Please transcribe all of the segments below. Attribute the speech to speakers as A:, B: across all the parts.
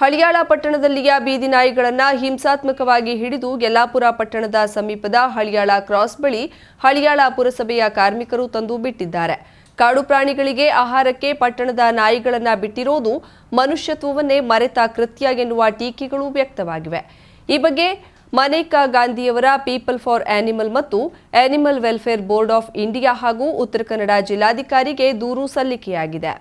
A: ಹಳಿಯಾಳ ಪಟ್ಟಣದಲ್ಲಿಯ ಬೀದಿ ನಾಯಿಗಳನ್ನು ಹಿಂಸಾತ್ಮಕವಾಗಿ ಹಿಡಿದು ಯಲ್ಲಾಪುರ ಪಟ್ಟಣದ ಸಮೀಪದ ಹಳಿಯಾಳ ಕ್ರಾಸ್ ಬಳಿ ಹಳಿಯಾಳ ಪುರಸಭೆಯ ಕಾರ್ಮಿಕರು ತಂದು ಬಿಟ್ಟಿದ್ದಾರೆ. ಕಾಡು ಪ್ರಾಣಿಗಳಿಗೆ ಆಹಾರಕ್ಕೆ ಪಟ್ಟಣದ ನಾಯಿಗಳನ್ನು ಬಿಟ್ಟಿರೋದು ಮನುಷ್ಯತ್ವವನ್ನೇ ಮರೆತ ಕೃತ್ಯ ಎನ್ನುವ ಟೀಕೆಗಳು ವ್ಯಕ್ತವಾಗಿವೆ. ಈ ಬಗ್ಗೆ ಮನೇಕಾ ಗಾಂಧಿಯವರ ಪೀಪಲ್ ಫಾರ್ ಆನಿಮಲ್ ಮತ್ತು animal welfare board of India ಹಾಗೂ ಉತ್ತರ ಕನ್ನಡ ಜಿಲ್ಲಾಧಿಕಾರಿಗೆ ದೂರು ಸಲ್ಲಿಕೆಯಾಗಿದೆ.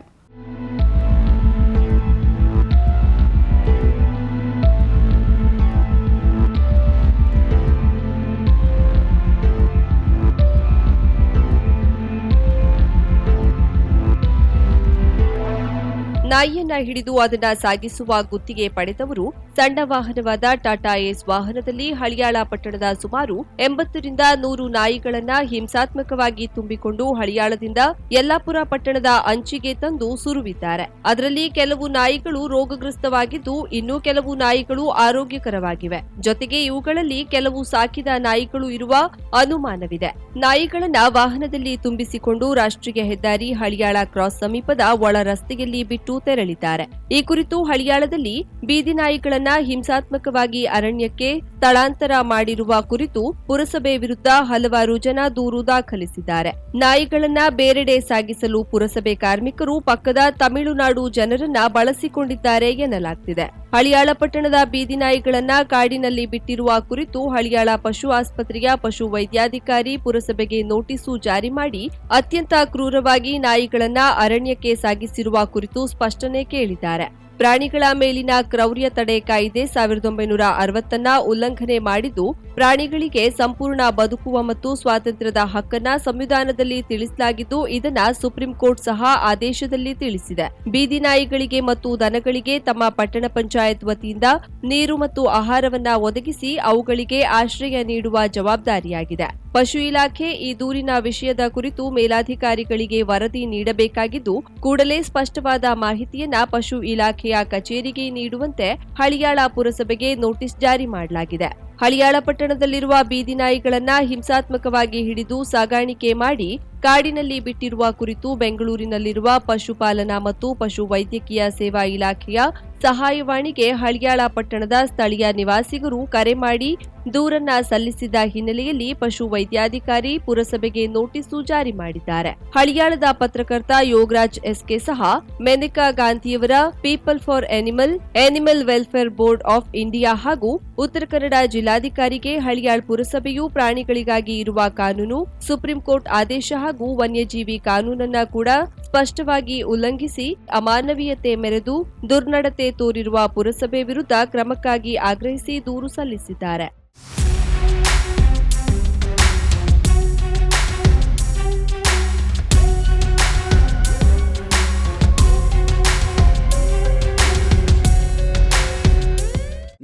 A: ನಾಯಿಯನ್ನ ಹಿಡಿದು ಅದನ್ನ ಸಾಗಿಸುವ ಗುತ್ತಿಗೆ ಪಡೆದವರು ಸಣ್ಣ ವಾಹನವಾದ ಟಾಟಾ ಏಸ್ ವಾಹನದಲ್ಲಿ ಹಳಿಯಾಳ ಪಟ್ಟಣದ ಸುಮಾರು ಎಂಬತ್ತರಿಂದ ನೂರು ನಾಯಿಗಳನ್ನ ಹಿಂಸಾತ್ಮಕವಾಗಿ ತುಂಬಿಕೊಂಡು ಹಳಿಯಾಳದಿಂದ ಯಲ್ಲಾಪುರ ಪಟ್ಟಣದ ಅಂಚಿಗೆ ತಂದು ಸುರುವಿದ್ದಾರೆ. ಅದರಲ್ಲಿ ಕೆಲವು ನಾಯಿಗಳು ರೋಗಗ್ರಸ್ತವಾಗಿದ್ದು ಇನ್ನೂ ಕೆಲವು ನಾಯಿಗಳು ಆರೋಗ್ಯಕರವಾಗಿವೆ. ಜೊತೆಗೆ ಇವುಗಳಲ್ಲಿ ಕೆಲವು ಸಾಕಿದ ನಾಯಿಗಳು ಇರುವ ಅನುಮಾನವಿದೆ. ನಾಯಿಗಳನ್ನ ವಾಹನದಲ್ಲಿ ತುಂಬಿಸಿಕೊಂಡು ರಾಷ್ಟ್ರೀಯ ಹೆದ್ದಾರಿ ಹಳಿಯಾಳ ಕ್ರಾಸ್ ಸಮೀಪದ ಒಳ ರಸ್ತೆಯಲ್ಲಿ ಬಿಟ್ಟು ತೆರಳಿದ್ದಾರೆ. ಈ ಕುರಿತು ಹಳಿಯಾಳದಲ್ಲಿ ಬೀದಿ ನಾಯಿಗಳನ್ನ ಹಿಂಸಾತ್ಮಕವಾಗಿ ಅರಣ್ಯಕ್ಕೆ ಸ್ಥಳಾಂತರ ಮಾಡಿರುವ ಕುರಿತು ಪುರಸಭೆ ವಿರುದ್ಧ ಹಲವಾರು ಜನ ದೂರು ದಾಖಲಿಸಿದ್ದಾರೆ. ನಾಯಿಗಳನ್ನ ಬೇರೆಡೆ ಸಾಗಿಸಲು ಪುರಸಭೆ ಕಾರ್ಮಿಕರು ಪಕ್ಕದ ತಮಿಳುನಾಡು ಜನರನ್ನ ಬಳಸಿಕೊಂಡಿದ್ದಾರೆ ಎನ್ನಲಾಗ್ತಿದೆ. ಹಳಿಯಾಳ ಪಟ್ಟಣದ ಬೀದಿ ನಾಯಿಗಳನ್ನ ಕಾಡಿನಲ್ಲಿ ಬಿಟ್ಟಿರುವ ಕುರಿತು ಹಳಿಯಾಳ ಪಶು ಆಸ್ಪತ್ರೆಯ ಪಶು ವೈದ್ಯಾಧಿಕಾರಿ ಪುರಸಭೆಗೆ ನೋಟಿಸು ಜಾರಿ ಮಾಡಿ ಅತ್ಯಂತ ಕ್ರೂರವಾಗಿ ನಾಯಿಗಳನ್ನ ಅರಣ್ಯಕ್ಕೆ ಸಾಗಿಸಿರುವ ಕುರಿತು ಸ್ಪಷ್ಟನೆ ಕೇಳಿದ್ದಾರೆ. ಪ್ರಾಣಿಗಳ ಮೇಲಿನ ಕ್ರೌರ್ಯ ತಡೆ ಕಾಯ್ದೆ ಸಾವಿರದ ಒಂಬೈನೂರ ಅರವತ್ತನ್ನ ಉಲ್ಲಂಘನೆ ಮಾಡಿದ್ದು, ಪ್ರಾಣಿಗಳಿಗೆ ಸಂಪೂರ್ಣ ಬದುಕುವ ಮತ್ತು ಸ್ವಾತಂತ್ರ್ಯದ ಹಕ್ಕನ್ನ ಸಂವಿಧಾನದಲ್ಲಿ ತಿಳಿಸಲಾಗಿದ್ದು, ಇದನ್ನ ಸುಪ್ರೀಂ ಕೋರ್ಟ್ ಸಹ ಆದೇಶದಲ್ಲಿ ತಿಳಿಸಿದೆ. ಬೀದಿ ನಾಯಿಗಳಿಗೆ ಮತ್ತು ದನಗಳಿಗೆ ತಮ್ಮ ಪಟ್ಟಣ ಪಂಚಾಯತ್ ವತಿಯಿಂದ ನೀರು ಮತ್ತು ಆಹಾರವನ್ನ ಒದಗಿಸಿ ಅವುಗಳಿಗೆ ಆಶ್ರಯ ನೀಡುವ ಜವಾಬ್ದಾರಿಯಾಗಿದೆ. ಪಶು ಇಲಾಖೆ ಈ ದೂರಿನ ವಿಷಯದ ಕುರಿತು ಮೇಲಾಧಿಕಾರಿಗಳಿಗೆ ವರದಿ ನೀಡಬೇಕಾಗಿದ್ದು, ಕೂಡಲೇ ಸ್ಪಷ್ಟವಾದ ಮಾಹಿತಿಯನ್ನ ಪಶು ಇಲಾಖೆಯ ಕಚೇರಿಗೆ ನೀಡುವಂತೆ ಹಳಿಯಾಳ ಪುರಸಭೆಗೆ ನೋಟಿಸ್ ಜಾರಿ ಮಾಡಲಾಗಿದೆ. ಹಳಿಯಾಳ ಪಟ್ಟಣದಲ್ಲಿರುವ ಬೀದಿ ನಾಯಿಗಳನ್ನ ಹಿಂಸಾತ್ಮಕವಾಗಿ ಹಿಡಿದು ಸಾಗಾಣಿಕೆ ಮಾಡಿ ಕಾಡಿನಲ್ಲಿ ಬಿಟ್ಟಿರುವ ಕುರಿತು ಬೆಂಗಳೂರಿನಲ್ಲಿರುವ ಪಶುಪಾಲನಾ ಮತ್ತು ಪಶು ವೈದ್ಯಕೀಯ ಸೇವಾ ಇಲಾಖೆಯ ಸಹಾಯವಾಣಿಗೆ ಹಳಿಯಾಳ ಪಟ್ಟಣದ ಸ್ಥಳೀಯ ನಿವಾಸಿಗರು ಕರೆ ಮಾಡಿ ದೂರನ್ನ ಸಲ್ಲಿಸಿದ ಹಿನ್ನೆಲೆಯಲ್ಲಿ ಪಶು ವೈದ್ಯಾಧಿಕಾರಿ ಪುರಸಭೆಗೆ ನೋಟಿಸು ಜಾರಿ ಮಾಡಿದ್ದಾರೆ. ಹಳಿಯಾಳದ ಪತ್ರಕರ್ತ ಯೋಗರಾಜ್ ಎಸ್ಕೆ ಸಹ ಮೇನಕಾ ಗಾಂಧಿಯವರ people for animal animal welfare board of India ಹಾಗೂ ಉತ್ತರ ಕನ್ನಡ ಜಿಲ್ಲಾಧಿಕಾರಿಗೆ ಹಳಿಯಾಳ್ ಪುರಸಭೆಯು ಪ್ರಾಣಿಗಳಿಗಾಗಿ ಇರುವ ಕಾನೂನು, ಸುಪ್ರೀಂ ಕೋರ್ಟ್ ಆದೇಶ ಹಾಗೂ ವನ್ಯಜೀವಿ ಕಾನೂನನ್ನ ಕೂಡ ಸ್ಪಷ್ಟವಾಗಿ ಉಲ್ಲಂಘಿಸಿ ಅಮಾನವೀಯತೆ ಮೆರೆದು ದುರ್ನಡತೆ ತೋರಿರುವ ಪುರಸಭೆ ವಿರುದ್ಧ ಕ್ರಮಕ್ಕಾಗಿ ಆಗ್ರಹಿಸಿ ದೂರು ಸಲ್ಲಿಸಿದ್ದಾರೆ.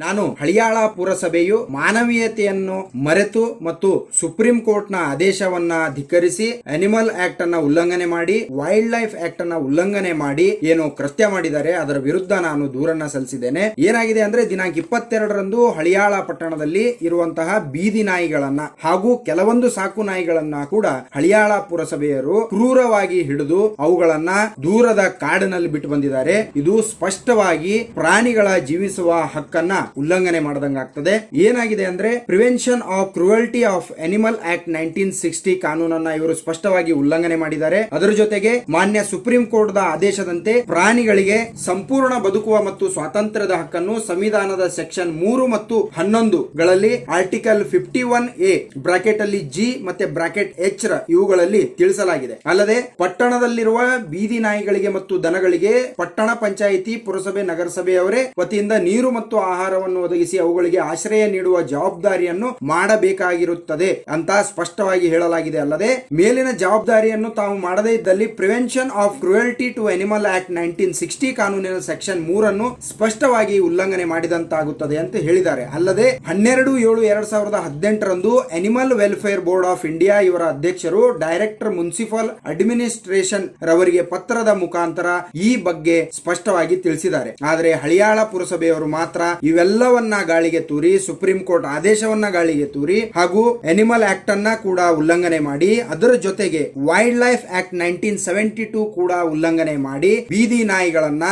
B: ನಾನು ಹಳಿಯಾಳ ಪುರಸಭೆಯು ಮಾನವೀಯತೆಯನ್ನು ಮರೆತು ಮತ್ತು ಸುಪ್ರೀಂ ಕೋರ್ಟ್ನ ಆದೇಶವನ್ನ ಧಿಕ್ಕರಿಸಿ ಅನಿಮಲ್ ಆಕ್ಟ್ ಅನ್ನ ಉಲ್ಲಂಘನೆ ಮಾಡಿ ವೈಲ್ಡ್ ಲೈಫ್ ಆಕ್ಟ್ ಅನ್ನ ಉಲ್ಲಂಘನೆ ಮಾಡಿ ಏನು ಕೃತ್ಯ ಮಾಡಿದ್ದಾರೆ, ಅದರ ವಿರುದ್ಧ ನಾನು ದೂರನ್ನ ಸಲ್ಲಿಸಿದ್ದೇನೆ. ಏನಾಗಿದೆ ಅಂದ್ರೆ ದಿನಾಂಕ ಇಪ್ಪತ್ತೆರಡರಂದು ಹಳಿಯಾಳ ಪಟ್ಟಣದಲ್ಲಿ ಇರುವಂತಹ ಬೀದಿ ನಾಯಿಗಳನ್ನ ಹಾಗೂ ಕೆಲವೊಂದು ಸಾಕು ನಾಯಿಗಳನ್ನ ಕೂಡ ಹಳಿಯಾಳ ಪುರಸಭೆಯರು ಕ್ರೂರವಾಗಿ ಹಿಡಿದು ಅವುಗಳನ್ನ ದೂರದ ಕಾಡಿನಲ್ಲಿ ಬಿಟ್ಟು ಬಂದಿದ್ದಾರೆ. ಇದು ಸ್ಪಷ್ಟವಾಗಿ ಪ್ರಾಣಿಗಳ ಜೀವಿಸುವ ಹಕ್ಕನ್ನ ಉಲ್ಲಂಘನೆ ಮಾಡದಂಗಾಗ್ತದೆ ಏನಾಗಿದೆ ಅಂದ್ರೆ prevention of cruelty of animal act nineteen sixty ಕಾನೂನನ್ನ ಇವರು ಸ್ಪಷ್ಟವಾಗಿ ಉಲ್ಲಂಘನೆ ಮಾಡಿದ್ದಾರೆ. ಅದರ ಜೊತೆಗೆ, ಮಾನ್ಯ ಸುಪ್ರೀಂ ಕೋರ್ಟ್ ದ ಆದೇಶದಂತೆ ಪ್ರಾಣಿಗಳಿಗೆ ಸಂಪೂರ್ಣ ಬದುಕುವ ಮತ್ತು ಸ್ವಾತಂತ್ರ್ಯದ ಹಕ್ಕನ್ನು ಸಂವಿಧಾನದ ಸೆಕ್ಷನ್ ಮೂರು ಮತ್ತು ಹನ್ನೊಂದುಗಳಲ್ಲಿ article fifty one A bracket ಅಲ್ಲಿ ಜಿ ಮತ್ತೆ ಬ್ರಾಕೆಟ್ ಎಚ್ ಇವುಗಳಲ್ಲಿ ತಿಳಿಸಲಾಗಿದೆ. ಅಲ್ಲದೆ, ಪಟ್ಟಣದಲ್ಲಿರುವ ಬೀದಿ ನಾಯಿಗಳಿಗೆ ಮತ್ತು ದನಗಳಿಗೆ ಪಟ್ಟಣ ಪಂಚಾಯಿತಿ, ಪುರಸಭೆ, ನಗರಸಭೆಯವರೇ ವತಿಯಿಂದ ನೀರು ಮತ್ತು ಆಹಾರವನ್ನು ಒದಗಿಸಿ ಅವುಗಳಿಗೆ ಆಶ್ರಯ ನೀಡುವ ಜವಾಬ್ದಾರಿಯನ್ನು ಮಾಡಬೇಕಾಗಿರುತ್ತದೆ ಅಂತ ಸ್ಪಷ್ಟವಾಗಿ ಹೇಳಲಾಗಿದೆ. ಅಲ್ಲದೆ, ಮೇಲಿನ ಜವಾಬ್ದಾರಿಯನ್ನು ತಾವು ಮಾಡದೇ ಇದ್ದಲ್ಲಿ prevention of cruelty to animal act nineteen sixty ಕಾನೂನಿನ ಸೆಕ್ಷನ್ ಮೂರನ್ನು ಸ್ಪಷ್ಟವಾಗಿ ಉಲ್ಲಂಘನೆ ಮಾಡಿದಂತಾಗುತ್ತದೆ ಅಂತ ಹೇಳಿದ್ದಾರೆ. ಅಲ್ಲದೆ, ಹನ್ನೆರಡು ಏಳು ಎರಡ್ ಸಾವಿರದ ಹದಿನೆಂಟರಂದು animal welfare board of India ಇವರ ಅಧ್ಯಕ್ಷರು ಡೈರೆಕ್ಟರ್ ಮುನ್ಸಿಪಲ್ ಅಡ್ಮಿನಿಸ್ಟ್ರೇಷನ್ ರವರಿಗೆ ಪತ್ರದ ಮುಖಾಂತರ ಈ ಬಗ್ಗೆ ಸ್ಪಷ್ಟವಾಗಿ ತಿಳಿಸಿದ್ದಾರೆ. ಆದರೆ, ಹಳಿಯಾಳ ಪುರಸಭೆಯವರು ಮಾತ್ರ ಇವೆಲ್ಲ ಎಲ್ಲವನ್ನ ಗಾಳಿಗೆ ತೂರಿ ಸುಪ್ರೀಂ ಕೋರ್ಟ್ ಆದೇಶವನ್ನ ಗಾಳಿಗೆ ತೂರಿ ಹಾಗೂ ಅನಿಮಲ್ ಆಕ್ಟ್ ಅನ್ನ ಕೂಡ ಉಲ್ಲಂಘನೆ ಮಾಡಿ, ಅದರ ಜೊತೆಗೆ wildlife act nineteen seventy two ಕೂಡ ಉಲ್ಲಂಘನೆ ಮಾಡಿ, ಬೀದಿ ನಾಯಿಗಳನ್ನ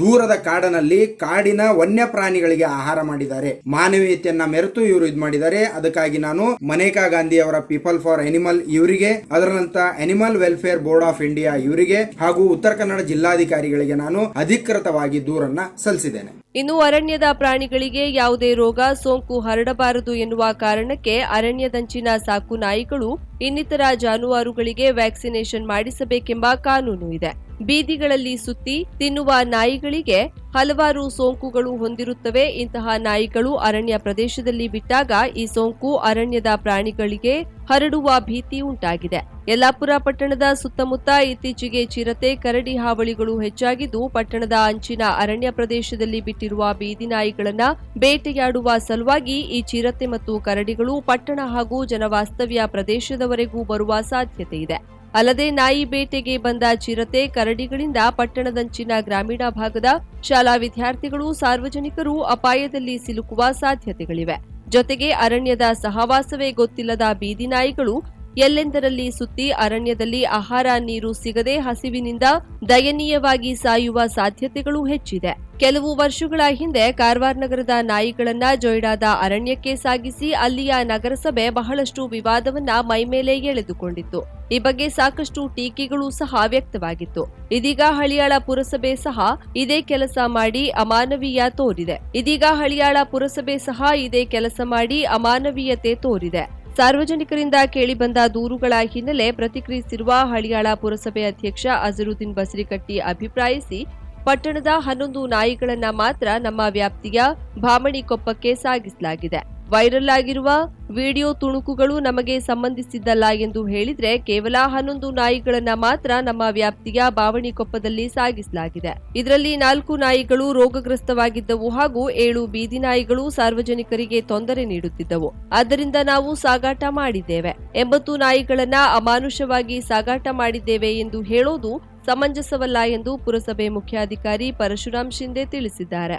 B: ದೂರದ ಕಾಡಿನಲ್ಲಿ ಕಾಡಿನ ವನ್ಯ ಪ್ರಾಣಿಗಳಿಗೆ ಆಹಾರ ಮಾಡಿದ್ದಾರೆ. ಮಾನವೀಯತೆಯನ್ನ ಮೆರೆತು ಇವರು ಇದು ಮಾಡಿದ್ದಾರೆ. ಅದಕ್ಕಾಗಿ ನಾನು ಮನೇಕಾ ಗಾಂಧಿ ಅವರ ಪೀಪಲ್ ಫಾರ್ ಅನಿಮಲ್ ಇವರಿಗೆ, ಅದರ ನಂತರ animal welfare board of India ಇವರಿಗೆ ಹಾಗೂ ಉತ್ತರ ಕನ್ನಡ ಜಿಲ್ಲಾಧಿಕಾರಿಗಳಿಗೆ ನಾನು ಅಧಿಕೃತವಾಗಿ ದೂರನ್ನ ಸಲ್ಲಿಸಿದ್ದೇನೆ.
A: ಇನ್ನು ಅರಣ್ಯದ ಪ್ರಾಣಿಗಳಿಗೆ ಯಾವುದೇ ರೋಗ ಸೋಂಕು ಹರಡಬಾರದು ಎನ್ನುವ ಕಾರಣಕ್ಕೆ ಅರಣ್ಯದಂಚಿನ ಸಾಕು ನಾಯಿಗಳು ಇನ್ನಿತರ ಜಾನುವಾರುಗಳಿಗೆ ವ್ಯಾಕ್ಸಿನೇಷನ್ ಮಾಡಿಸಬೇಕೆಂಬ ಕಾನೂನು ಇದೆ. ಬೀದಿಗಳಲ್ಲಿ ಸುತ್ತಿ ತಿನ್ನುವ ನಾಯಿಗಳಿಗೆ ಹಲವಾರು ಸೋಂಕುಗಳು ಹೊಂದಿರುತ್ತವೆ. ಇಂತಹ ನಾಯಿಗಳು ಅರಣ್ಯ ಪ್ರದೇಶದಲ್ಲಿ ಬಿಟ್ಟಾಗ ಈ ಸೋಂಕು ಅರಣ್ಯದ ಪ್ರಾಣಿಗಳಿಗೆ ಹರಡುವ ಭೀತಿ ಉಂಟಾಗಿದೆ. ಯಲ್ಲಾಪುರ ಪಟ್ಟಣದ ಸುತ್ತಮುತ್ತ ಇತ್ತೀಚೆಗೆ ಚಿರತೆ, ಕರಡಿ ಹಾವಳಿಗಳು ಹೆಚ್ಚಾಗಿದ್ದು, ಪಟ್ಟಣದ ಅಂಚಿನ ಅರಣ್ಯ ಪ್ರದೇಶದಲ್ಲಿ ಬಿಟ್ಟಿರುವ ಬೀದಿ ನಾಯಿಗಳನ್ನ ಬೇಟೆಯಾಡುವ ಸಲುವಾಗಿ ಈ ಚಿರತೆ ಮತ್ತು ಕರಡಿಗಳು ಪಟ್ಟಣ ಹಾಗೂ ಜನವಾಸ್ತವ್ಯ ಪ್ರದೇಶದವರೆಗೂ ಬರುವ ಸಾಧ್ಯತೆ ಇದೆ. ಅಲ್ಲದೆ ನಾಯಿ ಬೇಟೆಗೆ ಬಂದ ಚಿರತೆ, ಕರಡಿಗಳಿಂದ ಪಟ್ಟಣದಂಚಿನ ಗ್ರಾಮೀಣ ಭಾಗದ ಶಾಲಾ ವಿದ್ಯಾರ್ಥಿಗಳು ಸಾರ್ವಜನಿಕರು ಅಪಾಯದಲ್ಲಿ ಸಿಲುಕುವ ಸಾಧ್ಯತೆಗಳಿವೆ. ಜೊತೆಗೆ ಅರಣ್ಯದ ಸಹವಾಸವೇ ಗೊತ್ತಿಲ್ಲದ ಬೀದಿ ನಾಯಿಗಳು ಎಲ್ಲೆಂದರಲ್ಲಿ ಸುತ್ತಿ ಅರಣ್ಯದಲ್ಲಿ ಆಹಾರ ನೀರು ಸಿಗದೆ ಹಸಿವಿನಿಂದ ದಯನೀಯವಾಗಿ ಸಾಯುವ ಸಾಧ್ಯತೆಗಳು ಹೆಚ್ಚಿದೆ. ಕೆಲವು ವರ್ಷಗಳ ಹಿಂದೆ ಕಾರವಾರ ನಗರದ ನಾಯಿಗಳನ್ನ ಜೊಯ್ಡಾದ ಅರಣ್ಯಕ್ಕೆ ಸಾಗಿಸಿ ಅಲ್ಲಿಯ ನಗರಸಭೆ ಬಹಳಷ್ಟು ವಿವಾದವನ್ನ ಮೈಮೇಲೆ ಎಳೆದುಕೊಂಡಿತ್ತು. ಈ ಬಗ್ಗೆ ಸಾಕಷ್ಟು ಟೀಕೆಗಳು ಸಹ ವ್ಯಕ್ತವಾಗಿತ್ತು. ಇದೀಗ ಹಳಿಯಾಳ ಪುರಸಭೆ ಸಹ ಇದೇ ಕೆಲಸ ಮಾಡಿ ಅಮಾನವೀಯ ತೋರಿದೆ. ಇದೀಗ ಹಳಿಯಾಳ ಪುರಸಭೆ ಸಹ ಇದೇ ಕೆಲಸ ಮಾಡಿ ಅಮಾನವೀಯತೆ ತೋರಿದೆ. ಸಾರ್ವಜನಿಕರಿಂದ ಕೇಳಿಬಂದ ದೂರುಗಳ ಹಿನ್ನೆಲೆ ಪ್ರತಿಕ್ರಿಯಿಸಿರುವ ಹಳಿಯಾಳ ಪುರಸಭೆ ಅಧ್ಯಕ್ಷ ಅಜರುದ್ದೀನ್ ಬಸರಿಕಟ್ಟಿ ಅಭಿಪ್ರಾಯಿಸಿ, ಪಟ್ಟಣದ ಹನ್ನೊಂದು ನಾಯಿಗಳನ್ನು ಮಾತ್ರ ನಮ್ಮ ವ್ಯಾಪ್ತಿಯ ಭಾಮಣಿಕೊಪ್ಪಕ್ಕೆ ಸಾಗಿಸಲಾಗಿದೆ. ವೈರಲ್ ಆಗಿರುವ ವಿಡಿಯೋ ತುಣುಕುಗಳು ನಮಗೆ ಸಂಬಂಧಿಸಿದ್ದಲ್ಲ ಎಂದು ಹೇಳಿದ್ರೆ ಕೇವಲ ಹನ್ನೊಂದು ನಾಯಿಗಳನ್ನ ಮಾತ್ರ ನಮ್ಮ ವ್ಯಾಪ್ತಿಯ ಬಾವಣಿಕೊಪ್ಪದಲ್ಲಿ ಸಾಗಿಸಲಾಗಿದೆ. ಇದರಲ್ಲಿ ನಾಲ್ಕು ನಾಯಿಗಳು ರೋಗಗ್ರಸ್ತವಾಗಿದ್ದವು ಹಾಗೂ ಏಳು ಬೀದಿ ನಾಯಿಗಳು ಸಾರ್ವಜನಿಕರಿಗೆ ತೊಂದರೆ ನೀಡುತ್ತಿದ್ದವು. ಆದ್ದರಿಂದ ನಾವು ಸಾಗಾಟ ಮಾಡಿದ್ದೇವೆ. ಎಂಬತ್ತು ನಾಯಿಗಳನ್ನ ಅಮಾನುಷವಾಗಿ ಸಾಗಾಟ ಮಾಡಿದ್ದೇವೆ ಎಂದು ಹೇಳೋದು ಸಮಂಜಸವಲ್ಲ ಎಂದು ಪುರಸಭೆ ಮುಖ್ಯಾಧಿಕಾರಿ ಪರಶುರಾಮ್ ಶಿಂದೆ ತಿಳಿಸಿದ್ದಾರೆ.